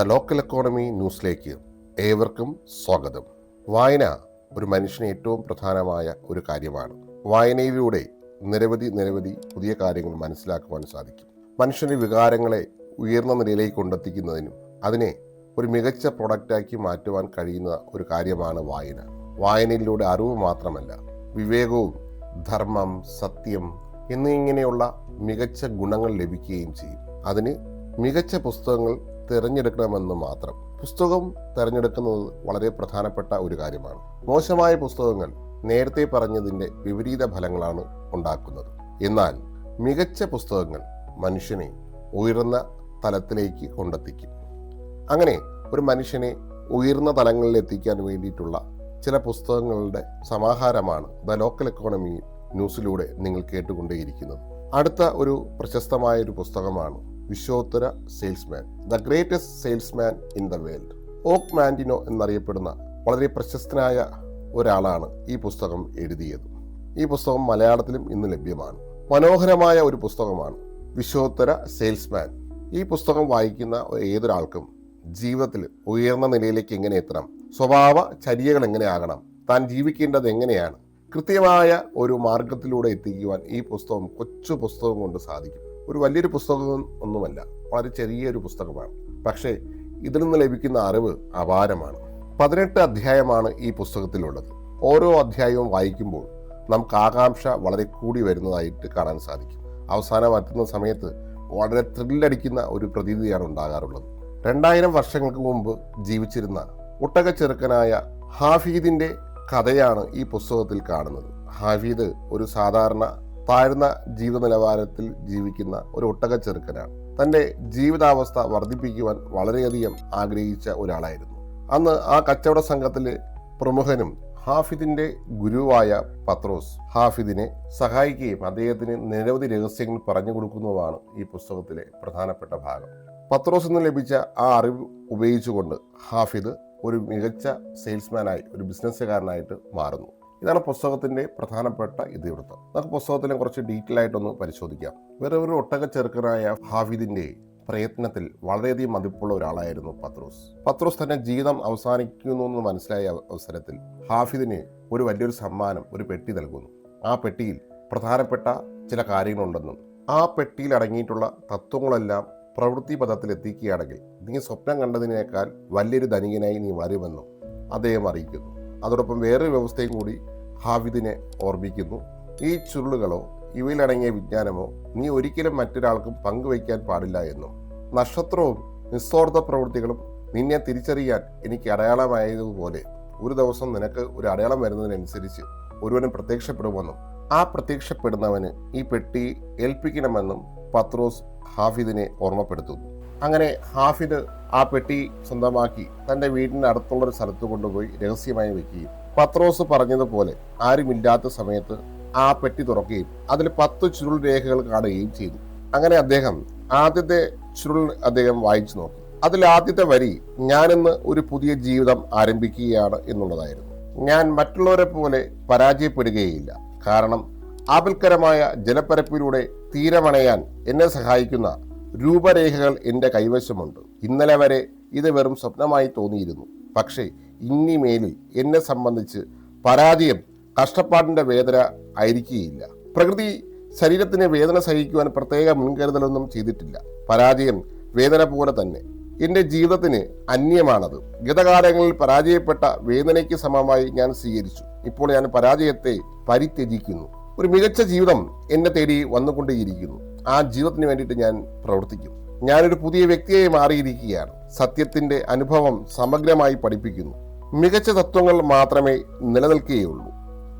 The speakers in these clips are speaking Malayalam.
ദ ലോക്കൽ എക്കോണമി ന്യൂസിലേക്ക് ഏവർക്കും സ്വാഗതം. വായന ഒരു മനുഷ്യന് ഏറ്റവും പ്രധാനമായ ഒരു കാര്യമാണ്. വായനയിലൂടെ നിരവധി നിരവധി പുതിയ കാര്യങ്ങൾ മനസ്സിലാക്കുവാൻ സാധിക്കും. മനുഷ്യന്റെ വികാരങ്ങളെ ഉയർന്ന നിലയിലേക്ക് കൊണ്ടെത്തിക്കുന്നതിനും അതിനെ ഒരു മികച്ച പ്രൊഡക്റ്റാക്കി മാറ്റുവാൻ കഴിയുന്ന ഒരു കാര്യമാണ് വായന. വായനയിലൂടെ അറിവ് മാത്രമല്ല വിവേകവും ധർമ്മം സത്യം എന്നിങ്ങനെയുള്ള മികച്ച ഗുണങ്ങൾ ലഭിക്കുകയും ചെയ്യും. അതിന് മികച്ച പുസ്തകങ്ങൾ തിരഞ്ഞെടുക്കണമെന്ന് മാത്രം. പുസ്തകം തിരഞ്ഞെടുക്കുന്നത് വളരെ പ്രധാനപ്പെട്ട ഒരു കാര്യമാണ്. മോശമായ പുസ്തകങ്ങൾ നേരത്തെ പറഞ്ഞതിന്റെ വിപരീത ഫലങ്ങളാണ് ഉണ്ടാക്കുന്നത്. എന്നാൽ മികച്ച പുസ്തകങ്ങൾ മനുഷ്യനെ ഉയർന്ന തലത്തിലേക്ക് കൊണ്ടെത്തിക്കും. അങ്ങനെ ഒരു മനുഷ്യനെ ഉയർന്ന തലങ്ങളിൽ എത്തിക്കാൻ വേണ്ടിയിട്ടുള്ള ചില പുസ്തകങ്ങളുടെ സമാഹാരമാണ് ദ ലോക്കൽ എക്കോണമി ന്യൂസിലൂടെ നിങ്ങൾ കേട്ടുകൊണ്ടേയിരിക്കുന്നത്. അടുത്ത ഒരു പ്രശസ്തമായ ഒരു പുസ്തകമാണ് വിശ്വോത്തര salesman the greatest salesman in the world. Og Mandino എന്നറിയപ്പെടുന്ന വളരെ പ്രശസ്തനായ ഒരാളാണ് ഈ പുസ്തകം എഴുതിയത്. ഈ പുസ്തകം മലയാളത്തിലും ഇന്ന് ലഭ്യമാണ്. മനോഹരമായ ഒരു പുസ്തകമാണ് വിശ്വോത്തര സെയിൽസ്മാൻ. ഈ പുസ്തകം വായിക്കുന്ന ഏതൊരാൾക്കും ജീവിതത്തിൽ ഉയർന്ന നിലയിലേക്ക് എങ്ങനെ എത്തണം സ്വഭാവ ചര്യകൾ എങ്ങനെയാകണം താൻ ജീവിക്കേണ്ടത് എങ്ങനെയാണ് കൃത്യമായ ഒരു മാർഗത്തിലൂടെ എത്തിക്കുവാൻ ഈ പുസ്തകം കൊച്ചു പുസ്തകം കൊണ്ട് സാധിക്കും. ഒരു വലിയൊരു പുസ്തകം ഒന്നുമല്ല. വളരെ ചെറിയൊരു പുസ്തകമാണ്. പക്ഷേ ഇതിൽ നിന്ന് ലഭിക്കുന്ന അറിവ് അപാരമാണ്. പതിനെട്ട് അധ്യായമാണ് ഈ പുസ്തകത്തിലുള്ളത്. ഓരോ അധ്യായവും വായിക്കുമ്പോൾ നമുക്ക് ആകാംക്ഷ വളരെ കൂടി വരുന്നതായിട്ട് കാണാൻ സാധിക്കും. അവസാനം എത്തുന്ന സമയത്ത് വളരെ ത്രില്ലടിക്കുന്ന ഒരു പ്രതീതിയാണ് ഉണ്ടാകാറുള്ളത്. രണ്ടായിരം വർഷങ്ങൾക്ക് മുമ്പ് ജീവിച്ചിരുന്ന ഒട്ടക ചെറുക്കനായ ഹാഫീദിന്റെ കഥയാണ് ഈ പുസ്തകത്തിൽ കാണുന്നത്. ഹാഫീദ് ഒരു സാധാരണ താഴ്ന്ന ജീവിത നിലവാരത്തിൽ ജീവിക്കുന്ന ഒരു ഒട്ടക ചെറുക്കനാണ്. തന്റെ ജീവിതാവസ്ഥ വർദ്ധിപ്പിക്കുവാൻ വളരെയധികം ആഗ്രഹിച്ച ഒരാളായിരുന്നു. അന്ന് ആ കച്ചവട സംഘത്തിലെ പ്രമുഖനും ഹാഫിദിന്റെ ഗുരുവായ പത്രോസ് ഹാഫിദിനെ സഹായിക്കുകയും അദ്ദേഹത്തിന് നിരവധി രഹസ്യങ്ങൾ പറഞ്ഞു കൊടുക്കുന്നതുമാണ് ഈ പുസ്തകത്തിലെ പ്രധാനപ്പെട്ട ഭാഗം. പത്രോസ് നിന്ന് ലഭിച്ച ആ അറിവ് ഉപയോഗിച്ചുകൊണ്ട് ഹാഫിദ് ഒരു മികച്ച സെയിൽസ്മാനായി ഒരു ബിസിനസ്സുകാരനായിട്ട് മാറുന്നു. ഇതാണ് പുസ്തകത്തിന്റെ പ്രധാനപ്പെട്ട ഇതിവൃത്തം. നമുക്ക് പുസ്തകത്തിനെ കുറച്ച് ഡീറ്റെയിൽ ആയിട്ടൊന്ന് പരിശോധിക്കാം. വേറെ ഒരു ഒട്ടക ചെറുക്കനായ ഹാഫിദിന്റെ പ്രയത്നത്തിൽ വളരെയധികം മതിപ്പുള്ള ഒരാളായിരുന്നു പത്രോസ്. പത്രോസ് തന്നെ ജീവിതം അവസാനിക്കുന്നു എന്ന് മനസ്സിലായ അവസരത്തിൽ ഹാഫിദിന് ഒരു വലിയൊരു സമ്മാനം ഒരു പെട്ടി നൽകുന്നു. ആ പെട്ടിയിൽ പ്രധാനപ്പെട്ട ചില കാര്യങ്ങളുണ്ടെന്നും ആ പെട്ടിയിൽ അടങ്ങിയിട്ടുള്ള തത്വങ്ങളെല്ലാം പ്രവൃത്തി പദത്തിൽ എത്തിക്കുകയാണെങ്കിൽ നീ സ്വപ്നം കണ്ടതിനേക്കാൾ വലിയൊരു ധനികനായി നീ വരുമെന്നും അദ്ദേഹം അറിയിക്കുന്നു. അതോടൊപ്പം വേറൊരു വ്യവസ്ഥയും കൂടി ഹാഫിദിനെ ഓർമ്മിക്കുന്നു. ഈ ചുരുളുകളോ ഇവയിലടങ്ങിയ വിജ്ഞാനമോ നീ ഒരിക്കലും മറ്റൊരാൾക്കും പങ്കുവയ്ക്കാൻ പാടില്ല എന്നും. നക്ഷത്രവും നിസ്വാർത്ഥ പ്രവൃത്തികളും നിന്നെ തിരിച്ചറിയാൻ എനിക്ക് അടയാളമായതുപോലെ ഒരു ദിവസം നിനക്ക് ഒരു അടയാളം വരുന്നതിനനുസരിച്ച് ഒരുവനും പ്രത്യക്ഷപ്പെടുമെന്നും ആ പ്രത്യക്ഷപ്പെടുന്നവന് ഈ പെട്ടി ഏൽപ്പിക്കണമെന്നും പത്രോസ് ഹാഫിദിനെ ഓർമ്മപ്പെടുത്തുന്നു. അങ്ങനെ ഹാഫിദ് ആ പെട്ടി സ്വന്തമാക്കി തന്റെ അടുത്തുള്ള ഒരു സ്ഥലത്ത് കൊണ്ടുപോയി രഹസ്യമായി വെക്കുകയും പത്രോസ് പറഞ്ഞതുപോലെ ആരുമില്ലാത്ത സമയത്ത് ആ പെട്ടി തുറക്കുകയും അതിൽ പത്ത് ചുരുൾ രേഖകൾ കാണുകയും ചെയ്തു. അങ്ങനെ അദ്ദേഹം ആദ്യത്തെ ചുരുൾ അദ്ദേഹം വായിച്ചു നോക്കി. അതിൽ ആദ്യത്തെ വരി ഞാനിന്ന് ഒരു പുതിയ ജീവിതം ആരംഭിക്കുകയാണ് എന്നുള്ളതായിരുന്നു. ഞാൻ മറ്റുള്ളവരെ പോലെ പരാജയപ്പെടുകയില്ല. കാരണം ആപൽക്കരമായ ജലപ്പരപ്പിലൂടെ തീരമണയാൻ എന്നെ സഹായിക്കുന്ന രൂപരേഖകൾ എന്റെ കൈവശമുണ്ട്. ഇന്നലെ വരെ ഇത് വെറും സ്വപ്നമായി തോന്നിയിരുന്നു. പക്ഷേ ഇനിമേലിൽ എന്നെ സംബന്ധിച്ച് പരാജയം കഷ്ടപ്പാടിന്റെ വേദന ആയിരിക്കുകയില്ല. പ്രകൃതി ശരീരത്തിന് വേദന സഹിക്കുവാൻ പ്രത്യേക മുൻകരുതലൊന്നും ചെയ്തിട്ടില്ല. പരാജയം വേദന പോലെ തന്നെ. എന്റെ ജീവിതത്തിന് അന്യമാണത്. ഗതകാലങ്ങളിൽ പരാജയപ്പെട്ട വേദനയ്ക്ക് സമമായി ഞാൻ സ്വീകരിച്ചു. ഇപ്പോൾ ഞാൻ പരാജയത്തെ പരിത്യജിക്കുന്നു. ഒരു മികച്ച ജീവിതം എന്നെ തേടി വന്നുകൊണ്ടേയിരിക്കുന്നു. ആ ജീവിതത്തിന് വേണ്ടിയിട്ട് ഞാൻ പ്രവർത്തിക്കും. ഞാനൊരു പുതിയ വ്യക്തിയായി മാറിയിരിക്കുകയാണ്. സത്യത്തിന്റെ അനുഭവം സമഗ്രമായി പഠിപ്പിക്കുന്നു. മികച്ച തത്വങ്ങൾ മാത്രമേ നിലനിൽക്കുകയുള്ളൂ.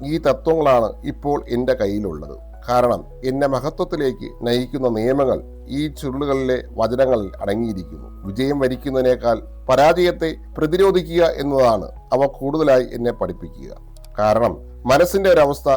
ഈ തത്വങ്ങളാണ് ഇപ്പോൾ എന്റെ കയ്യിലുള്ളത്. കാരണം എന്നെ മഹത്വത്തിലേക്ക് നയിക്കുന്ന നിയമങ്ങൾ ഈ ചുരുളുകളിലെ വചനങ്ങളിൽ അടങ്ങിയിരിക്കുന്നു. വിജയം വരിക്കുന്നതിനേക്കാൾ പരാജയത്തെ പ്രതിരോധിക്കുക എന്നതാണ് അവ കൂടുതലായി എന്നെ പഠിപ്പിക്കുക. കാരണം മനസ്സിന്റെ ഒരവസ്ഥ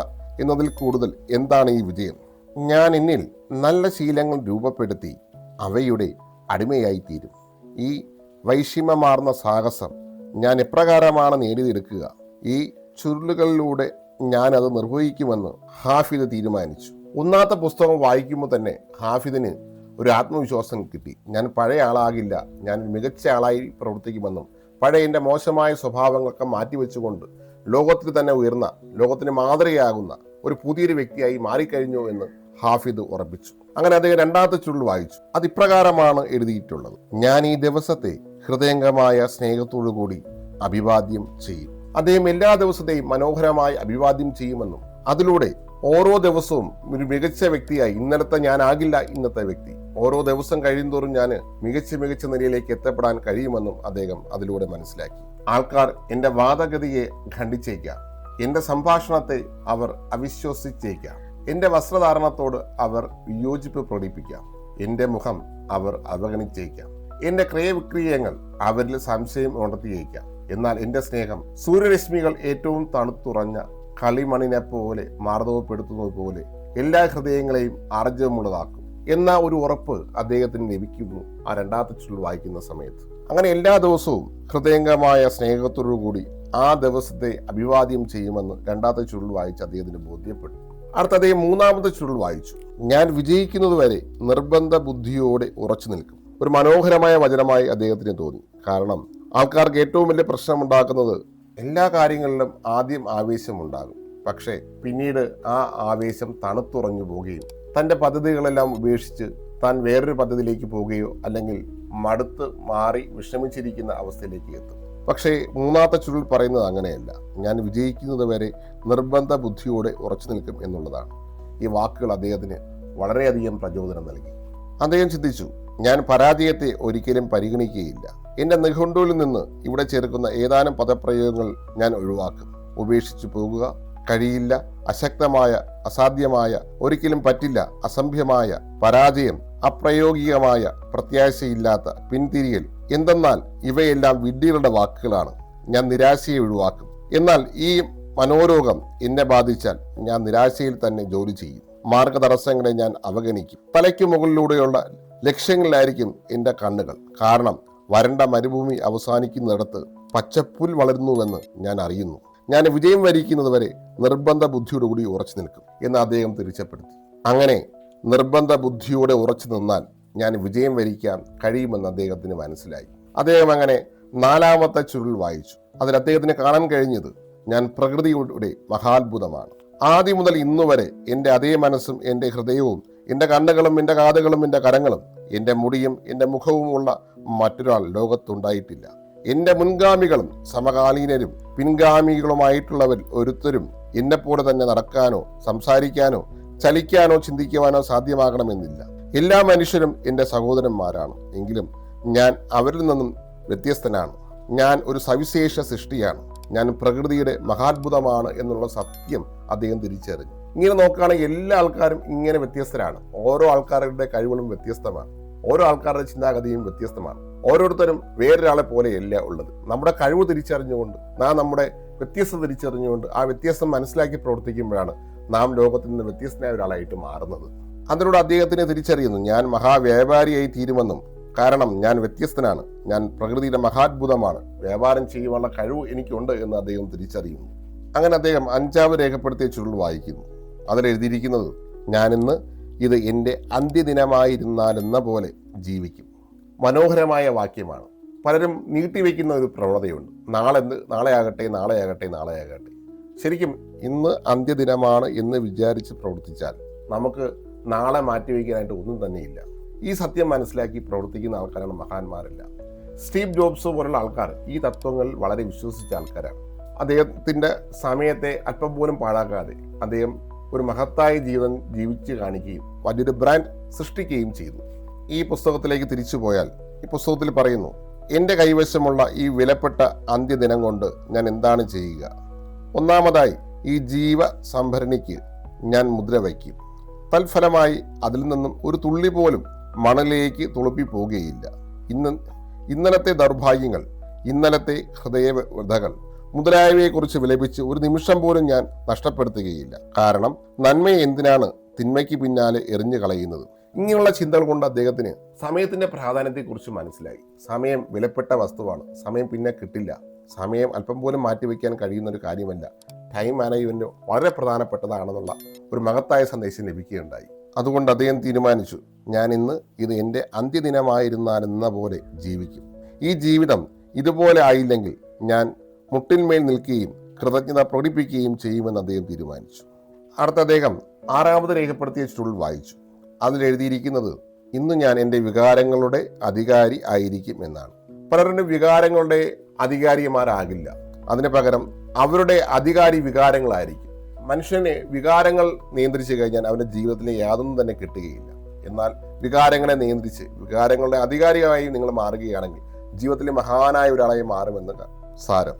എന്നതിൽ കൂടുതൽ എന്താണ് ഈ വിജയം? ഞാൻ എന്നിൽ നല്ല ശീലങ്ങൾ രൂപപ്പെടുത്തി അവയുടെ അടിമയായിത്തീരും ഈ വൈഷമ്യമാർന്ന സാഹസം ഞാൻ എപ്രകാരമാണ് നേടിയെടുക്കുക? ഈ ചുരുളുകളിലൂടെ ഞാൻ അത് നിർവഹിക്കുമെന്ന് ഹാഫിദ് തീരുമാനിച്ചു. ഒന്നാമത്തെ പുസ്തകം വായിക്കുമ്പോൾ തന്നെ ഹാഫിദിന് ഒരു ആത്മവിശ്വാസം കിട്ടി. ഞാൻ പഴയ ആളാകില്ല. ഞാൻ മികച്ച ആളായി പ്രവർത്തിക്കുമെന്നും പഴയ എന്റെ മോശമായ സ്വഭാവങ്ങളൊക്കെ മാറ്റിവെച്ചുകൊണ്ട് ലോകത്തിൽ തന്നെ ഉയർന്ന ലോകത്തിന് മാതൃകയാകുന്ന ഒരു പുതിയൊരു വ്യക്തിയായി മാറിക്കഴിഞ്ഞു എന്ന് ഹാഫിദ് ഉറപ്പിച്ചു. അങ്ങനെ അദ്ദേഹം രണ്ടാമത്തെ ചുരുൾ വായിച്ചു. അത് ഇപ്രകാരമാണ് എഴുതിയിട്ടുള്ളത്. ഞാൻ ഈ ദിവസത്തെ ഹൃദയംഗമായ സ്നേഹത്തോടു കൂടി അഭിവാദ്യം ചെയ്യും. അദ്ദേഹം എല്ലാ ദിവസത്തെയും മനോഹരമായി അഭിവാദ്യം ചെയ്യുമെന്നും അതിലൂടെ ഓരോ ദിവസവും ഒരു മികച്ച വ്യക്തിയായി ഇന്നലത്തെ ഞാൻ ഞാനാകില്ല ഇന്നത്തെ വ്യക്തി. ഓരോ ദിവസം കഴിയുന്തോറും ഞാൻ മികച്ച മികച്ച നിലയിലേക്ക് എത്തപ്പെടാൻ കഴിയുമെന്നും അദ്ദേഹം അതിലൂടെ മനസ്സിലാക്കി. ആൾക്കാർ എന്റെ വാദഗതിയെ ഖണ്ഡിച്ചേക്കാം എന്റെ സംഭാഷണത്തെ അവർ അവിശ്വസിച്ചേക്കാം എന്റെ വസ്ത്രധാരണത്തോട് അവർ വിയോജിപ്പ് പ്രകടിപ്പിക്കാം. എന്റെ മുഖം അവർ അവഗണിച്ചേക്കാം. എന്റെ ക്രയവിക്രിയങ്ങൾ അവരിൽ സംശയം ഉണർത്തിയേക്കാം. എന്നാൽ എന്റെ സ്നേഹം സൂര്യരശ്മികൾ ഏറ്റവും തണുത്തുറഞ്ഞ കളിമണിനെ പോലെ മാർദ്ദവപ്പെടുത്തുന്നത് പോലെ എല്ലാ ഹൃദയങ്ങളെയും ആർജവമുള്ളതാക്കും. എന്ന ഒരു ഉറപ്പ് അദ്ദേഹത്തിന് ലഭിക്കുന്നു ആ രണ്ടാമത്തെ ചുരുൾ വായിക്കുന്ന സമയത്ത്. അങ്ങനെ എല്ലാ ദിവസവും ഹൃദയംഗമായ സ്നേഹത്തോടുകൂടി ആ ദിവസത്തെ അഭിവാദ്യം ചെയ്യുമെന്ന് രണ്ടാമത്തെ ചുരുൾ വായിച്ച് അദ്ദേഹത്തിന് ബോധ്യപ്പെട്ടു. അടുത്ത അദ്ദേഹം മൂന്നാമത്തെ ചുരുൾ വായിച്ചു. ഞാൻ വിജയിക്കുന്നതുവരെ നിർബന്ധ ബുദ്ധിയോടെ ഉറച്ചു നിൽക്കും. ഒരു മനോഹരമായ വചനമായി അദ്ദേഹത്തിന് തോന്നി. കാരണം ആൾക്കാർക്ക് ഏറ്റവും വലിയ പ്രശ്നമുണ്ടാക്കുന്നത് എല്ലാ കാര്യങ്ങളിലും ആദ്യം ആവേശമുണ്ടാകും. പക്ഷേ പിന്നീട് ആ ആവേശം തണുത്തുറഞ്ഞു പോവുകയും തന്റെ പദ്ധതികളെല്ലാം ഉപേക്ഷിച്ച് താൻ വേറൊരു പദ്ധതിയിലേക്ക് പോവുകയോ അല്ലെങ്കിൽ മടുത്ത് മാറി വിഷമിച്ചിരിക്കുന്ന അവസ്ഥയിലേക്ക് എത്തും. പക്ഷേ മൂന്നാമത്തെ ചുരുൾ പറയുന്നത് അങ്ങനെയല്ല. ഞാൻ വിജയിക്കുന്നത് വരെ നിർബന്ധ ബുദ്ധിയോടെ ഉറച്ചു നിൽക്കും എന്നുള്ളതാണ്. ഈ വാക്കുകൾ അദ്ദേഹത്തിന് വളരെയധികം പ്രചോദനം നൽകി. അദ്ദേഹം ചിന്തിച്ചു ഞാൻ പരാജയത്തെ ഒരിക്കലും പരിഗണിക്കുകയില്ല. എന്റെ നിഘണ്ടുവിൽ നിന്ന് ഇവിടെ ചേർക്കുന്ന ഏതാനും പദപ്രയോഗങ്ങൾ ഞാൻ ഒഴിവാക്കും. ഉപേക്ഷിച്ചു പോകുക കഴിയില്ല. അശക്തമായ അസാധ്യമായ ഒരിക്കലും പറ്റില്ല. അസംഭ്യമായ പരാജയം അപ്രയോഗികമായ പ്രത്യാശയില്ലാത്ത പിന്തിരിയൽ എന്തെന്നാൽ ഇവയെല്ലാം വിഡ്ഢികളുടെ വാക്കുകളാണ്. ഞാൻ നിരാശയെ ഒഴിവാക്കും. എന്നാൽ ഈ മനോരോഗം എന്നെ ബാധിച്ചാൽ ഞാൻ നിരാശയിൽ തന്നെ ജോലി ചെയ്യും. മാർഗതടസ്സങ്ങളെ ഞാൻ അവഗണിക്കും. തലയ്ക്ക് മുകളിലൂടെയുള്ള ലക്ഷ്യങ്ങളിലായിരിക്കും എന്റെ കണ്ണുകൾ. കാരണം വരണ്ട മരുഭൂമി അവസാനിക്കുന്നിടത്ത് പച്ചപ്പുൽ വളരുന്നുവെന്ന് ഞാൻ അറിയുന്നു. ഞാൻ വിജയം വരിക്കുന്നതുവരെ നിർബന്ധ ബുദ്ധിയോടുകൂടി ഉറച്ചു നിൽക്കും എന്ന് അദ്ദേഹം തിരിച്ചപ്പെടുത്തി. അങ്ങനെ നിർബന്ധ ബുദ്ധിയോടെ ഉറച്ചു നിന്നാൽ ഞാൻ വിജയം വരിക്കാൻ കഴിയുമെന്ന് അദ്ദേഹത്തിന് മനസ്സിലായി. അദ്ദേഹം അങ്ങനെ നാലാമത്തെ ചുരുൾ വായിച്ചു. അതിൽ അദ്ദേഹത്തിന് കാണാൻ കഴിഞ്ഞത് ഞാൻ പ്രകൃതിയുടെ മഹാത്ഭുതമാണ്. ആദ്യം മുതൽ ഇന്നു വരെ എന്റെ അതേ മനസ്സും എന്റെ ഹൃദയവും എന്റെ കണ്ണുകളും എന്റെ കാതുകളും എന്റെ കരങ്ങളും എന്റെ മുടിയും എന്റെ മുഖവുമുള്ള മറ്റൊരാൾ ലോകത്തുണ്ടായിട്ടില്ല. എന്റെ മുൻഗാമികളും സമകാലീനരും പിൻഗാമികളുമായിട്ടുള്ളവർ ഒരുത്തരും എന്നെപ്പോലെ തന്നെ നടക്കാനോ സംസാരിക്കാനോ ചലിക്കാനോ ചിന്തിക്കുവാനോ സാധ്യമാകണമെന്നില്ല. എല്ലാ മനുഷ്യരും എന്റെ സഹോദരന്മാരാണ്. എങ്കിലും ഞാൻ അവരിൽ നിന്നും വ്യത്യസ്തനാണ്. ഞാൻ ഒരു സവിശേഷ സൃഷ്ടിയാണ്. ഞാൻ പ്രകൃതിയുടെ മഹാത്ഭുതമാണ് എന്നുള്ള സത്യം അദ്ദേഹം തിരിച്ചറിഞ്ഞു. ഇങ്ങനെ നോക്കുകയാണെങ്കിൽ എല്ലാ ആൾക്കാരും ഇങ്ങനെ വ്യത്യസ്തരാണ്. ഓരോ ആൾക്കാരുടെ കഴിവുകളും വ്യത്യസ്തമാണ്. ഓരോ ആൾക്കാരുടെ ചിന്താഗതിയും വ്യത്യസ്തമാണ്. ഓരോരുത്തരും വേറൊരാളെ പോലെയല്ല ഉള്ളത്. നമ്മുടെ കഴിവ് തിരിച്ചറിഞ്ഞുകൊണ്ട് നാം നമ്മുടെ വ്യത്യസ്തത തിരിച്ചറിഞ്ഞുകൊണ്ട് ആ വ്യത്യസ്തം മനസ്സിലാക്കി പ്രവർത്തിക്കുമ്പോഴാണ് നാം ലോകത്തിൽ നിന്ന് വ്യത്യസ്തനായ ഒരാളായിട്ട് മാറുന്നത്. അതിലൂടെ അദ്ദേഹത്തിന് തിരിച്ചറിയുന്നു. ഞാൻ മഹാവ്യാപാരിയായി തീരുമെന്നും. കാരണം ഞാൻ വ്യത്യസ്തനാണ്. ഞാൻ പ്രകൃതിയുടെ മഹാത്ഭുതമാണ്. വ്യാപാരം ചെയ്യുവാനുള്ള കഴിവ് എനിക്കുണ്ട് എന്ന് അദ്ദേഹം തിരിച്ചറിയുന്നു. അങ്ങനെ അദ്ദേഹം അഞ്ചാവ് രേഖപ്പെടുത്തിയ ചുരുൾ വായിക്കുന്നു. അതിലെഴുതിയിരിക്കുന്നത് ഞാനിന്ന് ഇത് എന്റെ അന്ത്യദിനമായിരുന്നാലെന്ന പോലെ ജീവിക്കും. മനോഹരമായ വാക്യമാണ്. പലരും നീട്ടിവെക്കുന്ന ഒരു പ്രവണതയുണ്ട്. നാളെ നാളെയാകട്ടെ നാളെയാകട്ടെ നാളെയാകട്ടെ. ശരിക്കും ഇന്ന് അന്ത്യദിനമാണ് എന്ന് വിചാരിച്ച് പ്രവർത്തിച്ചാൽ നമുക്ക് നാളെ മാറ്റി മാറ്റിവെക്കാനായിട്ട് ഒന്നും തന്നെയില്ല. ഈ സത്യം മനസ്സിലാക്കി പ്രവർത്തിക്കുന്ന ആൾക്കാരാണ് മഹാന്മാരല്ല. സ്റ്റീവ് ജോബ്സ് പോലുള്ള ആൾക്കാർ ഈ തത്വങ്ങൾ വളരെ വിശ്വസിച്ച ആൾക്കാരാണ്. അദ്ദേഹത്തിന്റെ സമയത്തെ അല്പം പോലും പാഴാക്കാതെ അദ്ദേഹം ഒരു മഹത്തായ ജീവൻ ജീവിച്ച് കാണിക്കുകയും വലിയൊരു ബ്രാൻഡ് സൃഷ്ടിക്കുകയും ചെയ്തു. ഈ പുസ്തകത്തിലേക്ക് തിരിച്ചു പോയാൽ ഈ പുസ്തകത്തിൽ പറയുന്നു എന്റെ കൈവശമുള്ള ഈ വിലപ്പെട്ട അന്ത്യദിനം കൊണ്ട് ഞാൻ എന്താണ് ചെയ്യുക? ഒന്നാമതായി ഈ ജീവ സംഭരണിക്ക് ഞാൻ മുദ്ര വയ്ക്കും. തൽഫലമായി അതിൽ നിന്നും ഒരു തുള്ളി പോലും മണലിലേക്ക് തുളുപ്പി പോകുകയില്ല ഇന്ന് ഇന്നലത്തെ ദൗർഭാഗ്യങ്ങൾ ഇന്നലത്തെ ഹൃദയവ്യഥകൾ മുതലായവയെക്കുറിച്ച് വിലപിച്ച് ഒരു നിമിഷം പോലും ഞാൻ നഷ്ടപ്പെടുത്തുകയില്ല. കാരണം നന്മയെ എന്തിനാണ് തിന്മയ്ക്ക് പിന്നാലെ എറിഞ്ഞു കളയുന്നത്? ഇങ്ങനെയുള്ള ചിന്തകൾ കൊണ്ട് അദ്ദേഹത്തിന് സമയത്തിന്റെ പ്രാധാന്യത്തെക്കുറിച്ച് മനസ്സിലായി. സമയം വിലപ്പെട്ട വസ്തുവാണ്. സമയം പിന്നെ കിട്ടില്ല. സമയം അല്പം പോലും മാറ്റിവെക്കാൻ കഴിയുന്ന ഒരു കാര്യമല്ല. ടൈം മാനേജ്മെന്റ് വളരെ പ്രധാനപ്പെട്ടതാണെന്നുള്ള ഒരു മഹത്തായ സന്ദേശം ലഭിക്കുകയുണ്ടായി. അതുകൊണ്ട് അദ്ദേഹം തീരുമാനിച്ചു ഞാൻ ഇന്ന് ഇത് എന്റെ അന്ത്യദിനമായിരുന്നാലെന്ന പോലെ ജീവിക്കും. ഈ ജീവിതം ഇതുപോലെ ആയില്ലെങ്കിൽ ഞാൻ മുട്ടിന്മേൽ നിൽക്കുകയും കൃതജ്ഞത പ്രകടിപ്പിക്കുകയും ചെയ്യുമെന്ന് അദ്ദേഹം തീരുമാനിച്ചു. അടുത്ത അദ്ദേഹം ആറാമത് രേഖപ്പെടുത്തിയ ചുരുൾ വായിച്ചു. അതിൽ എഴുതിയിരിക്കുന്നത് ഇന്ന് ഞാൻ എന്റെ വികാരങ്ങളുടെ അധികാരി ആയിരിക്കും എന്നാണ്. പലരുടെ വികാരങ്ങളുടെ അധികാരിമാരാകില്ല. അതിന് പകരം അവരുടെ അധികാരി വികാരങ്ങളായിരിക്കും. മനുഷ്യനെ വികാരങ്ങൾ നിയന്ത്രിച്ചു കഴിഞ്ഞാൽ അവന്റെ ജീവിതത്തിൽ യാതൊന്നും തന്നെ കിട്ടുകയില്ല. എന്നാൽ വികാരങ്ങളെ നിയന്ത്രിച്ച് വികാരങ്ങളുടെ അധികാരിയായി നിങ്ങൾ മാറുകയാണെങ്കിൽ ജീവിതത്തിലെ മഹാനായ ഒരാളായി മാറുമെന്ന് സാരം.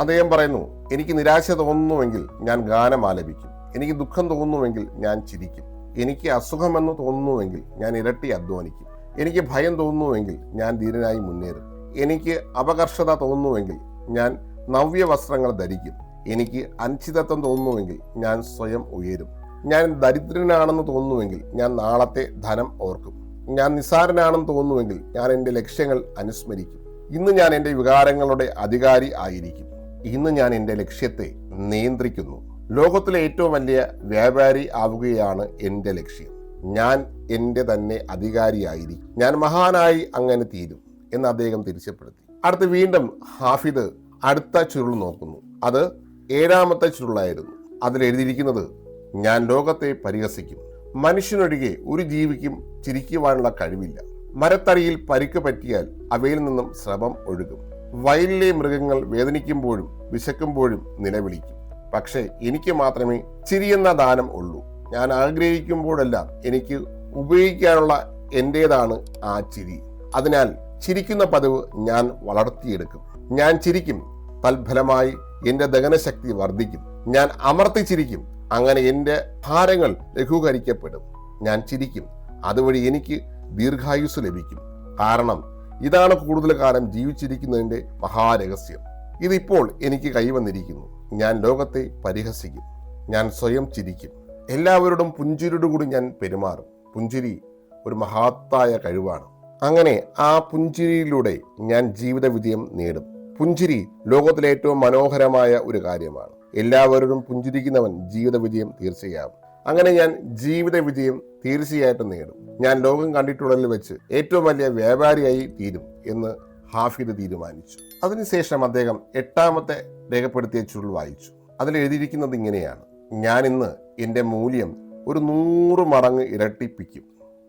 അദ്ദേഹം പറയുന്നു എനിക്ക് നിരാശ തോന്നുന്നുവെങ്കിൽ ഞാൻ ഗാനം ആലപിക്കും. എനിക്ക് ദുഃഖം തോന്നുന്നുവെങ്കിൽ ഞാൻ ചിരിക്കും. എനിക്ക് അസുഖമെന്ന് തോന്നുന്നുവെങ്കിൽ ഞാൻ ഇരട്ടി അധ്വാനിക്കും. എനിക്ക് ഭയം തോന്നുന്നുവെങ്കിൽ ഞാൻ ധീരനായി മുന്നേറും. എനിക്ക് അപകർഷത തോന്നുന്നുവെങ്കിൽ ഞാൻ നവ്യ വസ്ത്രങ്ങൾ ധരിക്കും. എനിക്ക് അനിശ്ചിതത്വം തോന്നുന്നുവെങ്കിൽ ഞാൻ സ്വയം ഉയരും. ഞാൻ ദരിദ്രനാണെന്ന് തോന്നുന്നുവെങ്കിൽ ഞാൻ നാളത്തെ ധനം ഓർക്കും. ഞാൻ നിസ്സാരനാണെന്ന് തോന്നുന്നുവെങ്കിൽ ഞാൻ എന്റെ ലക്ഷ്യങ്ങൾ അനുസ്മരിക്കും. ഇന്ന് ഞാൻ എന്റെ വികാരങ്ങളുടെ അധികാരി ആയിരിക്കും. ഇന്ന് ഞാൻ എന്റെ ലക്ഷ്യത്തെ നിയന്ത്രിക്കുന്നു. ലോകത്തിലെ ഏറ്റവും വലിയ വ്യാപാരി ആവുകയാണ് എന്റെ ലക്ഷ്യം. ഞാൻ എന്റെ തന്നെ അധികാരിയായിരിക്കും ഞാൻ മഹാനായി അങ്ങനെ തീരും എന്ന് അദ്ദേഹം തിരിച്ചപ്പെടുത്തി. അടുത്ത് വീണ്ടും ഹാഫിദ് അടുത്ത ചുരുൾ നോക്കുന്നു. അത് ഏഴാമത്തെ ചുരുളായിരുന്നു. അതിലെഴുതിയിരിക്കുന്നത് ഞാൻ ലോകത്തെ പരിഹസിക്കും. മനുഷ്യനൊഴികെ ഒരു ജീവിക്കും ചിരിക്കുവാനുള്ള കഴിവില്ല. മരത്തടിയിൽ പരിക്ക് പറ്റിയാൽ അവയിൽ നിന്നും ശ്രമം ഒഴുകും. വയലിലെ മൃഗങ്ങൾ വേദനിക്കുമ്പോഴും വിശക്കുമ്പോഴും നിലവിളിക്കും. പക്ഷേ എനിക്ക് മാത്രമേ ചിരിയെന്ന ദാനം ഉള്ളൂ. ഞാൻ ആഗ്രഹിക്കുമ്പോഴെല്ലാം എനിക്ക് ഉപയോഗിക്കാനുള്ള എന്റേതാണ് ആ ചിരി. അതിനാൽ ചിരിക്കുന്ന പതിവ് ഞാൻ വളർത്തിയെടുക്കും. ഞാൻ ചിരിക്കും. തൽഫലമായി എന്റെ ദഹനശക്തി വർദ്ധിക്കും. ഞാൻ അമർത്തിച്ചിരിക്കും. അങ്ങനെ എന്റെ ഭാരങ്ങൾ ലഘൂകരിക്കപ്പെടും. ഞാൻ ചിരിക്കും. അതുവഴി എനിക്ക് ദീർഘായുസ് ലഭിക്കും. കാരണം ഇതാണ് കൂടുതൽ കാലം ജീവിച്ചിരിക്കുന്നതിന്റെ മഹാരഹസ്യം. ഇതിപ്പോൾ എനിക്ക് കൈവന്നിരിക്കുന്നു. ഞാൻ ലോകത്തെ പരിഹസിക്കും. ഞാൻ സ്വയം ചിരിക്കും. എല്ലാവരോടും പുഞ്ചിരിയോടുകൂടി ഞാൻ പെരുമാറും. പുഞ്ചിരി ഒരു മഹത്തായ കഴിവാണ്. അങ്ങനെ ആ പുഞ്ചിരിയിലൂടെ ഞാൻ ജീവിത വിജയം നേടും. പുഞ്ചിരി ലോകത്തിലെ ഏറ്റവും മനോഹരമായ ഒരു കാര്യമാണ്. എല്ലാവരോടും പുഞ്ചിരിക്കുന്നവൻ ജീവിത വിജയം തീർച്ചയാകും അങ്ങനെ ഞാൻ ജീവിത വിജയം തീർച്ചയായിട്ടും നേടും. ഞാൻ ലോകം കണ്ടിട്ടുള്ളതിൽ വെച്ച് ഏറ്റവും വലിയ വ്യാപാരിയായി തീരും എന്ന് ഹാഫിദ് തീരുമാനിച്ചു. അതിനുശേഷം അദ്ദേഹം എട്ടാമത്തെ രേഖപ്പെടുത്തിയ ചുരുൾ വായിച്ചു. അതിൽ എഴുതിയിരിക്കുന്നത് ഇങ്ങനെയാണ്. ഞാൻ ഇന്ന് എന്റെ മൂല്യം ഒരു നൂറ് മടങ്ങ് ഇരട്ടിപ്പിക്കും.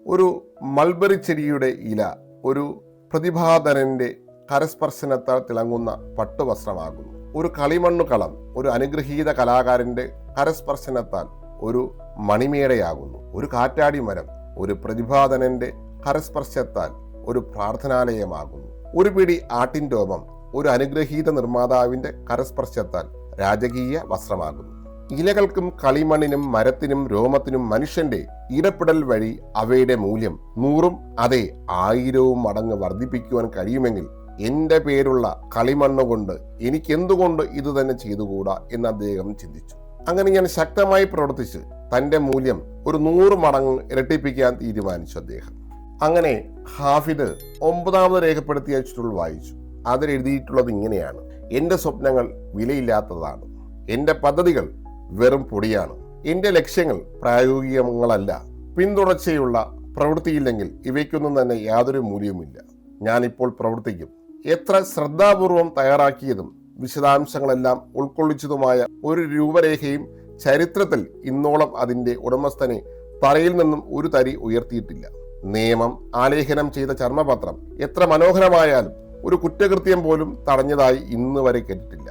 ഒരു മൾബറി ചെടിയുടെ ഇല ഒരു പ്രതിഭാധനന്റെ കരസ്പർശനത്താൽ തിളങ്ങുന്ന പട്ടുവസ്ത്രമാകുന്നു. ഒരു കളിമണ്ണു കളം ഒരു അനുഗ്രഹീത കലാകാരന്റെ കരസ്പർശനത്താൽ ഒരു മണിമേടയാകുന്നു. ഒരു കാറ്റാടി മരം ഒരു പ്രതിഭാധനന്റെ കരസ്പർശത്താൽ ഒരു പ്രാർത്ഥനാലയമാകുന്നു. ഒരു പിടി ആട്ടിൻ രോമം ഒരു അനുഗ്രഹീത നിർമ്മാതാവിന്റെ കരസ്പർശത്താൽ രാജകീയ വസ്ത്രമാകുന്നു. ഇലകൾക്കും കളിമണ്ണിനും മരത്തിനും രോമത്തിനും മനുഷ്യന്റെ ഇടപെടൽ വഴി അവയുടെ മൂല്യം നൂറും അതെ ആയിരവും മടങ്ങ് വർദ്ധിപ്പിക്കുവാൻ കഴിയുമെങ്കിൽ എന്റെ പേരുള്ള കളിമണ്ണ് കൊണ്ട് എനിക്ക് എന്തുകൊണ്ട് ഇത് തന്നെ ചെയ്തുകൂടാ എന്ന് അദ്ദേഹം ചിന്തിച്ചു. അങ്ങനെ ഞാൻ ശക്തമായി പ്രവർത്തിച്ച് തന്റെ മൂല്യം ഒരു നൂറ് മടങ്ങ് ഇരട്ടിപ്പിക്കാൻ തീരുമാനിച്ചു അദ്ദേഹം. അങ്ങനെ ഹാഫിദ് ഒമ്പതാമത് രേഖപ്പെടുത്തിയ ചുരുൾ വായിച്ചു. അതിലെഴുതിയിട്ടുള്ളത് ഇങ്ങനെയാണ്. എന്റെ സ്വപ്നങ്ങൾ വിലയില്ലാത്തതാണ്. എന്റെ പദ്ധതികൾ വെറും പൊടിയാണ്. എന്റെ ലക്ഷ്യങ്ങൾ പ്രായോഗികങ്ങളല്ല. പിന്തുടർച്ചയുള്ള പ്രവൃത്തിയില്ലെങ്കിൽ ഇവയ്ക്കൊന്നും തന്നെ യാതൊരു മൂല്യവുമില്ല. ഞാനിപ്പോൾ പ്രവർത്തിക്കും. എത്ര ശ്രദ്ധാപൂർവം തയ്യാറാക്കിയതും വിശദാംശങ്ങളെല്ലാം ഉൾക്കൊള്ളിച്ചതുമായ ഒരു രൂപരേഖയും ചരിത്രത്തിൽ ഇന്നോളം അതിന്റെ ഉടമസ്ഥനെ തറയിൽ നിന്നും ഒരു തരി ഉയർത്തിയിട്ടില്ല. നിയമം ആലേഖനം ചെയ്ത ചർമ്മപത്രം എത്ര മനോഹരമായാലും ഒരു കുറ്റകൃത്യം പോലും തടഞ്ഞതായി ഇന്ന് വരെ കേട്ടിട്ടില്ല.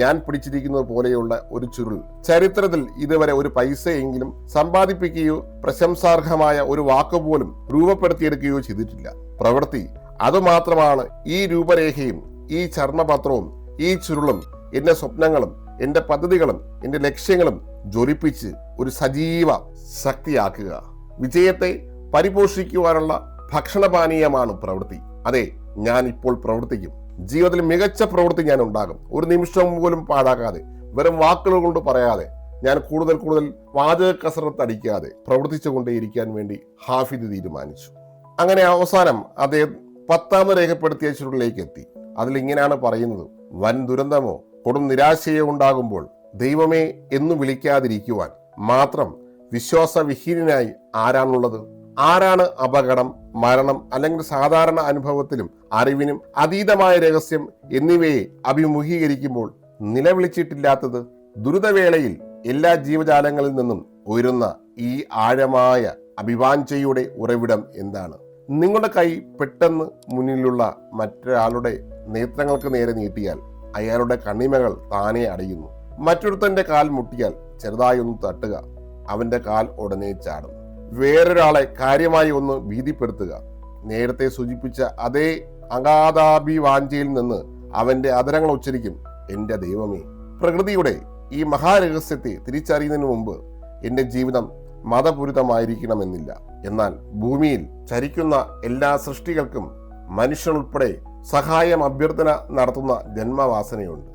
ഞാൻ പിടിച്ചിരിക്കുന്നത് പോലെയുള്ള ഒരു ചുരുൾ. ചരിത്രത്തിൽ ഇതുവരെ ഒരു പൈസയെങ്കിലും സമ്പാദിപ്പിക്കുകയോ പ്രശംസാർഹമായ ഒരു വാക്ക് പോലും രൂപപ്പെടുത്തിയെടുക്കുകയോ ചെയ്തിട്ടില്ല. പ്രവൃത്തി അതുമാത്രമാണ് ഈ രൂപരേഖയും ഈ ചർമ്മപത്രവും ഈ ചുരുളും എന്റെ സ്വപ്നങ്ങളും എന്റെ പദ്ധതികളും എന്റെ ലക്ഷ്യങ്ങളും ജ്വലിപ്പിച്ച് ഒരു സജീവ ശക്തിയാക്കുക. വിജയത്തെ പരിപോഷിക്കുവാനുള്ള ഭക്ഷണപാനീയമാണ് പ്രവൃത്തി. അതെ ഞാൻ ഇപ്പോൾ പ്രവർത്തിക്കും. ജീവിതത്തിൽ മികച്ച പ്രവൃത്തി ഞാൻ ഉണ്ടാകും ഒരു നിമിഷം പോലും പാഴാക്കാതെ വെറും വാക്കുകൾ കൊണ്ട് പറയാതെ ഞാൻ കൂടുതൽ കൂടുതൽ വാചക കസരത്ത് അടിക്കാതെ പ്രവർത്തിച്ചുകൊണ്ടേയിരിക്കാൻ വേണ്ടി ഹാഫിദ് തീരുമാനിച്ചു. അങ്ങനെ അവസാനം അദ്ദേഹം പത്താമത് രേഖപ്പെടുത്തിയ ചുരുളിലേക്ക് എത്തി അതിലിങ്ങനെയാണ് പറയുന്നത്. വൻ ദുരന്തമോ കൊടും നിരാശയോ ഉണ്ടാകുമ്പോൾ ദൈവമേ എന്ന് വിളിക്കാതിരിക്കുവാൻ മാത്രം വിശ്വാസവിഹീനനായി ആരാണുള്ളത്? ആരാണ് അപകടം മരണം അല്ലെങ്കിൽ സാധാരണ അനുഭവത്തിലും അറിവിനും അതീതമായ രഹസ്യം എന്നിവയെ അഭിമുഖീകരിക്കുമ്പോൾ നിലവിളിച്ചിട്ടില്ലാത്തത്? ദുരിതവേളയിൽ എല്ലാ ജീവജാലങ്ങളിൽ നിന്നും ഉയരുന്ന ഈ ആഴമായ അഭിവാഞ്ചയുടെ ഉറവിടം എന്താണ്? നിങ്ങളുടെ കൈ പെട്ടെന്ന് മുന്നിലുള്ള മറ്റൊരാളുടെ നേത്രങ്ങൾക്ക് നേരെ നീട്ടിയാൽ അയാളുടെ കണ്ണിമകൾ താനെ അടയുന്നു. മറ്റൊരുത്തന്റെ കാൽ മുട്ടിയാൽ ചെറുതായി ഒന്ന് തട്ടുക. അവന്റെ കാൽ ഉടനെ ചാടും. വേറൊരാളെ കാര്യമായി ഒന്ന് ഭീതിപ്പെടുത്തുക. നേരത്തെ സൂചിപ്പിച്ച അതേ അഗാധാഭിവാഞ്ചയിൽ നിന്ന് അവന്റെ അതരങ്ങൾ ഉച്ചരിക്കും. എന്റെ ദൈവമേ പ്രകൃതിയുടെ ഈ മഹാരഹസ്യത്തെ തിരിച്ചറിയുന്നതിന് മുമ്പ് എന്റെ ജീവിതം മതപൂരിതമായിരിക്കണമെന്നില്ല. എന്നാൽ ഭൂമിയിൽ ചരിക്കുന്ന എല്ലാ സൃഷ്ടികൾക്കും മനുഷ്യനുൾപ്പെടെ സഹായം അഭ്യർത്ഥന നടത്തുന്ന ജന്മവാസനയുണ്ട്.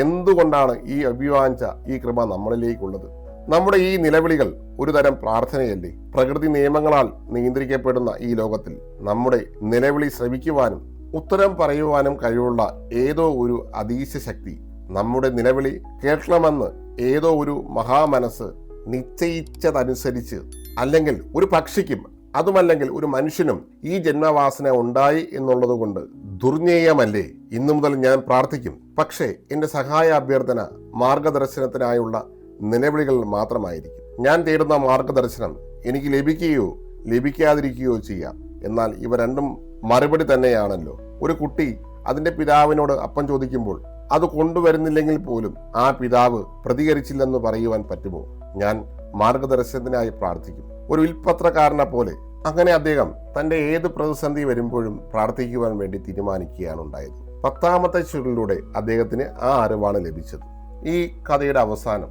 എന്തുകൊണ്ടാണ് ഈ അഭിവാഞ്ച ഈ കൃപ നമ്മളിലേക്കുള്ളത്? നമ്മുടെ ഈ നിലവിളികൾ ഒരു തരം പ്രാർത്ഥനയല്ലേ? പ്രകൃതി നിയമങ്ങളാൽ നിയന്ത്രിക്കപ്പെടുന്ന ഈ ലോകത്തിൽ നമ്മുടെ നിലവിളി ശ്രമിക്കുവാനും ഉത്തരം പറയുവാനും കഴിവുള്ള ഏതോ ഒരു അതീശ ശക്തി നമ്മുടെ നിലവിളി കേൾക്കണമെന്ന് ഏതോ ഒരു മഹാമനസ് നിശ്ചയിച്ചതനുസരിച്ച് അല്ലെങ്കിൽ ഒരു പക്ഷിക്കും അതുമല്ലെങ്കിൽ ഒരു മനുഷ്യനും ഈ ജന്മവാസന ഉണ്ടായി എന്നുള്ളത് കൊണ്ട് ദുർജ്ഞേയമല്ലേ ഇന്നു മുതൽ ഞാൻ പ്രാർത്ഥിക്കും. പക്ഷേ എന്റെ സഹായ അഭ്യർത്ഥന മാർഗദർശനത്തിനായുള്ള നിലവിളികൾ മാത്രമായിരിക്കും. ഞാൻ തേടുന്ന മാർഗദർശനം എനിക്ക് ലഭിക്കുകയോ ലഭിക്കാതിരിക്കുകയോ ചെയ്യാം. എന്നാൽ ഇവ രണ്ടും മറുപടി തന്നെയാണല്ലോ. ഒരു കുട്ടി അതിന്റെ പിതാവിനോട് അപ്പം ചോദിക്കുമ്പോൾ അത് കൊണ്ടുവരുന്നില്ലെങ്കിൽ പോലും ആ പിതാവ് പ്രതികരിച്ചില്ലെന്ന് പറയുവാൻ പറ്റുമോ? ഞാൻ മാർഗദർശനത്തിനായി പ്രാർത്ഥിക്കും. ഒരു വിൽപത്രക്കാരനെ പോലെ അങ്ങനെ അദ്ദേഹം തന്റെ ഏത് പ്രതിസന്ധി വരുമ്പോഴും പ്രാർത്ഥിക്കുവാൻ വേണ്ടി തീരുമാനിക്കുകയാണ് ഉണ്ടായത്. പത്താമത്തെ ചുരുളിലൂടെ അദ്ദേഹത്തിന് ആ അറിവാണ് ലഭിച്ചത്. ഈ കഥയുടെ അവസാനം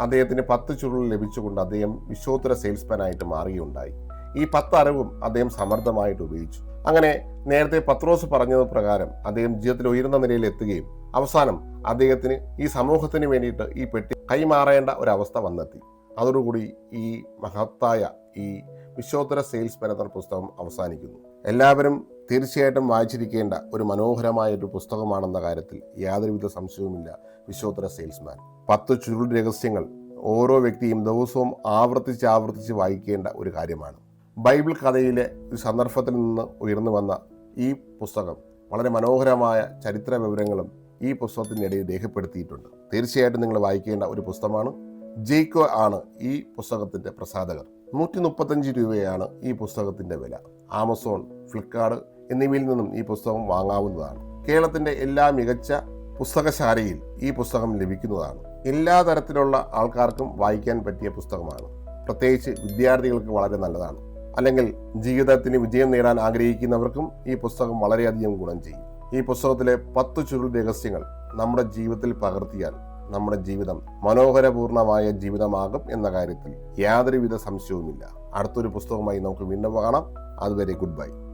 അദ്ദേഹത്തിന് പത്ത് ചുരുൾ ലഭിച്ചുകൊണ്ട് അദ്ദേഹം വിശ്വോത്തര സെയിൽസ്മാനായിട്ട് മാറുകയുണ്ടായി. ഈ പത്ത് അറിവും അദ്ദേഹം സമർത്ഥമായിട്ട് ഉപയോഗിച്ചു. അങ്ങനെ നേരത്തെ പത്രോസ് പറഞ്ഞത് പ്രകാരം അദ്ദേഹം ജീവിതത്തിൽ ഉയർന്ന നിലയിൽ എത്തുകയും അവസാനം അദ്ദേഹത്തിന് ഈ സമൂഹത്തിന് വേണ്ടിയിട്ട് ഈ പെട്ടി കൈമാറേണ്ട ഒരവസ്ഥ വന്നെത്തി. അതോടുകൂടി ഈ മഹത്തായ ഈ വിശ്വോത്തര സെയിൽസ്മാൻ എന്ന പുസ്തകം അവസാനിക്കുന്നു. എല്ലാവരും തീർച്ചയായിട്ടും വായിച്ചിരിക്കേണ്ട ഒരു മനോഹരമായ ഒരു പുസ്തകമാണെന്ന കാര്യത്തിൽ യാതൊരുവിധ സംശയവുമില്ല വിശ്വോത്തര സെയിൽസ്മാൻ പത്ത് ചുരുൾ രഹസ്യങ്ങൾ ഓരോ വ്യക്തിയും ദിവസവും ആവർത്തിച്ച് ആവർത്തിച്ച് വായിക്കേണ്ട ഒരു കാര്യമാണ്. ബൈബിൾ കഥയിലെ ഒരു സന്ദർഭത്തിൽ നിന്ന് ഉയർന്നു വന്ന ഈ പുസ്തകം വളരെ മനോഹരമായ ചരിത്ര വിവരങ്ങളും ഈ പുസ്തകത്തിനിടയിൽ രേഖപ്പെടുത്തിയിട്ടുണ്ട്. തീർച്ചയായിട്ടും നിങ്ങൾ വായിക്കേണ്ട ഒരു പുസ്തകമാണ്. ജെയ്ക്കോ ആണ് ഈ പുസ്തകത്തിന്റെ പ്രസാധകർ. നൂറ്റി മുപ്പത്തഞ്ച് രൂപയാണ് ഈ പുസ്തകത്തിന്റെ വില. ആമസോൺ ഫ്ലിപ്കാർട്ട് എന്നിവയിൽ നിന്നും ഈ പുസ്തകം വാങ്ങാവുന്നതാണ്. കേരളത്തിന്റെ എല്ലാ മികച്ച പുസ്തകശാലയിൽ ഈ പുസ്തകം ലഭിക്കുന്നതാണ്. എല്ലാ തരത്തിലുള്ള ആൾക്കാർക്കും വായിക്കാൻ പറ്റിയ പുസ്തകമാണ്. പ്രത്യേകിച്ച് വിദ്യാർത്ഥികൾക്ക് വളരെ നല്ലതാണ്. അല്ലെങ്കിൽ ജീവിതത്തിന് വിജയം നേടാൻ ആഗ്രഹിക്കുന്നവർക്കും ഈ പുസ്തകം വളരെയധികം ഗുണം ചെയ്യും. ഈ പുസ്തകത്തിലെ പത്ത് ചുരുൾ രഹസ്യങ്ങൾ നമ്മുടെ ജീവിതത്തിൽ പകർത്തിയാൽ നമ്മുടെ ജീവിതം മനോഹരപൂർണമായ ജീവിതമാകും എന്ന കാര്യത്തിൽ യാതൊരുവിധ സംശയവുമില്ല. അടുത്തൊരു പുസ്തകമായി നമുക്ക് വീണ്ടും കാണാം. അതുവരെ ഗുഡ് ബൈ.